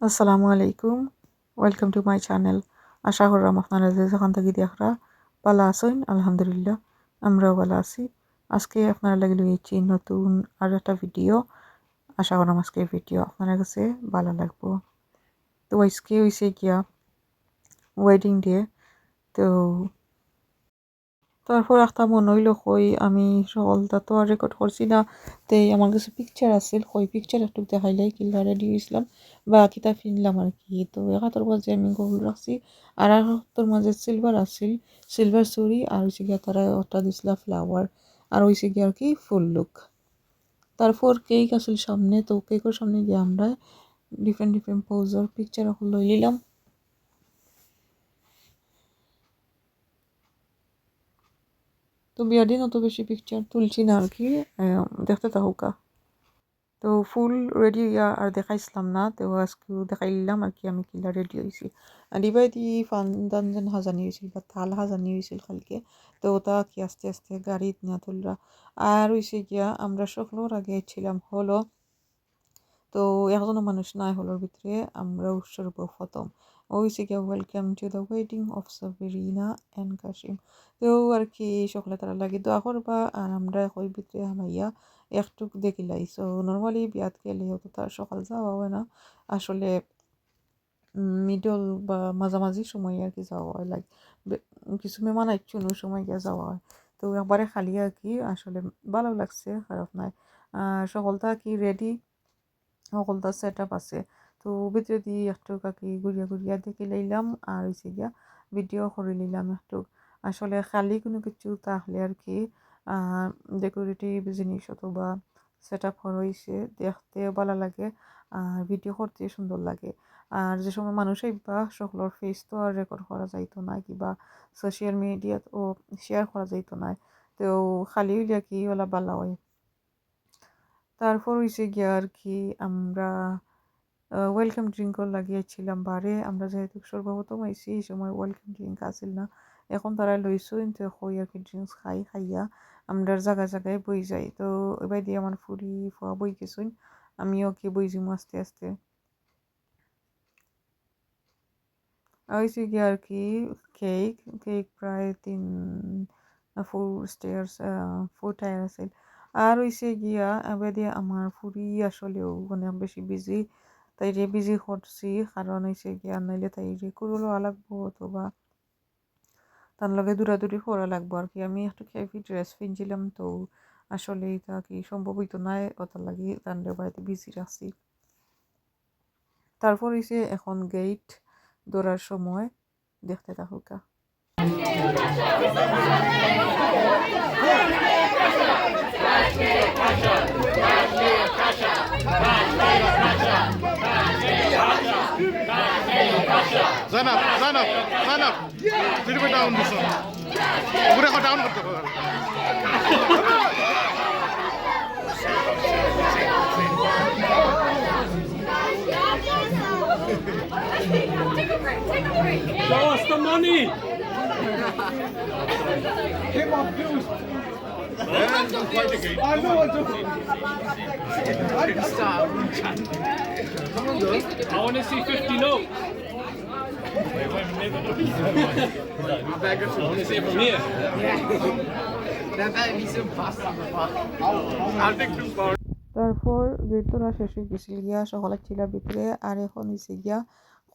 আসসালামু আলাইকুম। Welcome to my channel আশা করলাম আপনারা যে যেখান থেকে দেখরা। ভালো আছেন? আলহামদুলিল্লাহ, আমরাও ভালো আছি। আজকে আপনারা লাগি লইছি নতুন আর একটা ভিডিও আশা করলাম আজকে ভিডিও আপনার কাছে ভালো লাগবো। তো আজকে হয়েছে গিয়া ওয়েডিং ডে তো তারপর একটা মনে হইল কই, আমি সকলটা তো আর রেকর্ড করছি না। তে আমার কাছে পিকচার আছিল কই পিকচার একটু দেখাইলাই কিলা রেডি হয়েছিলাম বা কিতা ফিনলাম আর কি। তো একাত্তর মাঝে আমি গোল রাখছি আর একাত্তর মাঝে সিলভার আছিল। সিলভার চুরি আর হয়েছে গিয়া তারা ওটা দিছিল ফ্লাওয়ার আর হয়েছে গিয়া আর কি ফুল লুক তারপর কেক আসল সামনে, তো কেকের সামনে গিয়ে আমরা ডিফারেন্ট ডিফারেন্ট পোজর পিকচার এখন লই নিলাম। তো বিয়ার দিন অত বেশি পিকচার তুলছি না আর কি দেখতে থাকুকা তো ফুল রেডি হইয়া আর দেখাইছিলাম না তো আজকে দেখাইলাম আর কি আমি কিলা রেডি হয়েছি ডিবাই দি ফান্দান যেন হাজানি হয়েছিল বা থাল হাজানি হয়েছিল কালকে তো ওটা কি আস্তে আস্তে গাড়িত নিয়ে তুলরা আর হয়েছে গিয়া আমরা সকলোর আগে ছিলাম হলো তো এখনও মানুষ নাই হলোর ভিতরে আমরা উৎসর্গ প্রথম গিয়া welcome to the wedding of Sabrina and Kashim তো আর কি সকলে তারা লাগে দোয়া করবা, আর আমরা ওই ভিতরে হামাইয়া একটুক দেখিলাই। সো নর্মালি বিয়াত গেলে তো তার সকাল যাওয়া হয় না। আসলে মিডল বা মাঝামাঝি সময় আর কি যাওয়া হয়। লাইক কিছু মেহমান আইচুনো সময় গিয়ে যাওয়া হয়। তো একবারে খালি আর কি, আসলে ভালো লাগছে, খারাপ নাই। সকলটা কি রেডি সকলটা সেট আপ আছে। তো ভিতরে দিয়ে একটু কাকি ঘুরিয়া ঘুরিয়া দেখে লইলাম, আর হয়েছে গিয়া ভিডিও করে নিলাম একটু আসলে খালি কোনো কিছু তাহলে আর কি ডেকোরেটিভ জিনিস অথবা সেট আপ হয়েছে দেখতে ভালো লাগে আর ভিডিও করতে সুন্দর লাগে। আর যে সময় মানুষ বা সকলের ফেস তো আর রেকর্ড করা যাইতো না, কিবা সোশ্যাল মিডিয়াত ও শেয়ার করা যাইতো না, তো খালি হইলে কি ওলা বালা হয়। তারপর হয়েছে গিয়া আর কি, আমরা ওয়েলকাম ড্রিঙ্কও লাগিয়েছিলাম বারে আমরা যেহেতু সর্বপ্রথম আইসি এই সময় ওয়েলকাম ড্রিঙ্ক আসিল না। এখন তারা লইছুন তো হই আর কি ড্রিঙ্কস খাই, খাইয়া আমরা জায়গায় জায়গায় বই যাই তো এবার দিয়ে আমার ফুরি ফোয়া বই গেছুন। আমিও কি বই যাব আস্তে আস্তে। হয়েছে কি আর কি? কেক কেক প্রায় তিন ফোর স্টেয়ার্স ফোর টায়ার আছিল। আর হয়েছে গিয়া এবার দিয়ে আমার ফুরি আসলেও অনেক বেশি বিজি তাই রে বিজি করছি কারণ হয়েছে গিয়া নাইলে তাই রে করল লাগবো অথবা তার লগে দূরাদূরি করা লাগবো আর কি আমি একটু হেভি ড্রেস পিনছিলাম তো আসলে এটা কি সম্ভব হইতো না অত লাগি তার বাড়িতে বিজি রাখছি তারপর হয়েছে এখন গেট দৌড়ার সময় দেখতে থাকুকা Zainab, Zainab, Zainab. Little bit down this one. উপরে এখন ডাউন করতে হবে Show us the money. Come on, dude. I know I do. I want to see 50 notes. তারপর গেট তোলা শেষ গেছিল গিয়া সকালে ছিল ভিতরে আর এখন হয়েছে গিয়া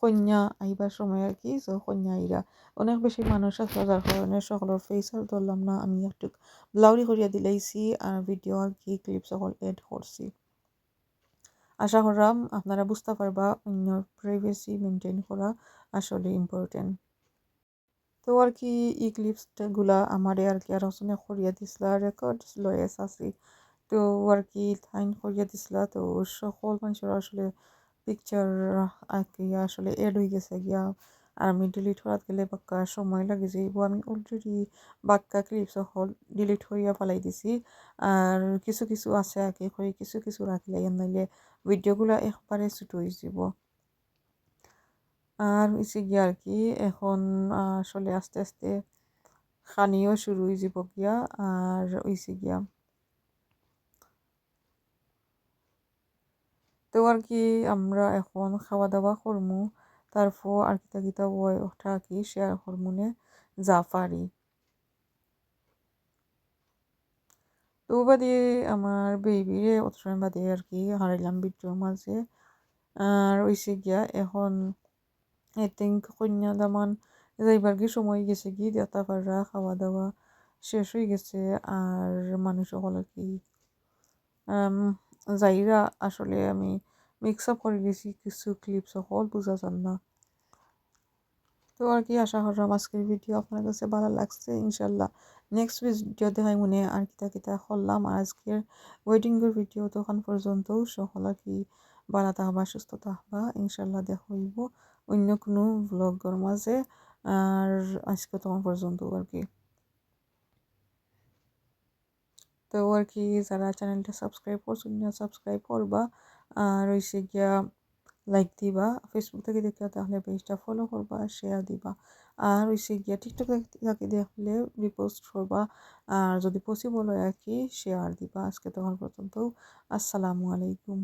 কন্যা আইবার সময় আর কি কন্যা আইরা অনেক বেশি মানুষ আছে যার কারণে সকলের ফেস আর ধরলাম না, আমি একটু ব্লাউরি করিয়া দিলাইছি আর ভিডিও আর কি ক্লিপ সকল এড করছি। আশা করলাম আপনারা বুঝতে পারবা অন্য প্রাইভেসি মেনটেন করা আসলে ইম্পর্টেন্ট তো আর কি ই ক্লিপসগুলা আমারে আর কি আর হসনে করিয়া দিছিলা রেকর্ড লয়েস আছি। তো আর কি থাইন করিয়া দিছিলা, তো সকল মানুষের আসলে পিকচার আর কি আসলে এড হয়ে গেছে গিয়া। আমি ডিলিট করাত গেলে বাক্কা সময় লাগে যাইব। আমি অলরেডি বাক্কা ক্লিপ সকল ডিলিট করিয়া ফেলাই দিছি। আর কিছু কিছু আছে কি করে কিছু কিছু রাখলে নাইলে ভিডিওগুলো একবারে ছুটো হয়ে যাব আর হয়েছে গিয়া আর কি, এখন আসলে আস্তে আস্তে খানিও শুরু হয়ে যাব গিয়া। আর হয়েছে গিয়া তো আর কি, আমরা এখন খাওয়া দাওয়া করমু। তারপর আর কিতা কিতা বই ওটা কি শেয়ার করমুনে যা পারি। তো বাদে আমার বেবিরে অতটার বাদে আর কি হারাইলাম ভিডিওর মাঝে আর ওইসে গিয়া এখন আই থিঙ্ক কন্যা দামান যাইবার কি সময় গেছে কি দেতা পাররা খাওয়া দাওয়া শেষ হয়ে গেছে আর মানুষ সকল কি যাইরা আসলে আমি মিক্স আপ করে গেছি কিছু ক্লিপ সকল বোঝা যান না তো আর কি আশা করলাম আজকের ভিডিও আপনার কাছে ভালো লাগছে ইনশাল্লাহ নেক্সট ভিডিও দেখাই মনে আর কিতা কিতা করলাম। আর আজকের ওয়েডিংয়ের ভিডিও তখন পর্যন্ত সকল আর কি ভালো থাকবা সুস্থ থাকবা ইনশাল্লাহ দেখা হইব অন্য কোনো ব্লগের মাঝে। আর আজকে তখন পর্যন্ত আর কি। তো আর কি যারা চ্যানেলটা সাবস্ক্রাইব করছ না সাবস্ক্রাইব করবা। আর হইছে গিয়া লাইক দিবা। ফেসবুক থেকে দেখলে তাহলে পেজটা ফলো করবা শেয়ার দিবা। আর হইছে গিয়া টিকটক থেকে দেখলে রিপোস্ট করবা। আর যদি পসিবল হয় আর কি শেয়ার দিবা। আজকে তোমার পর্যন্ত আসসালামু আলাইকুম।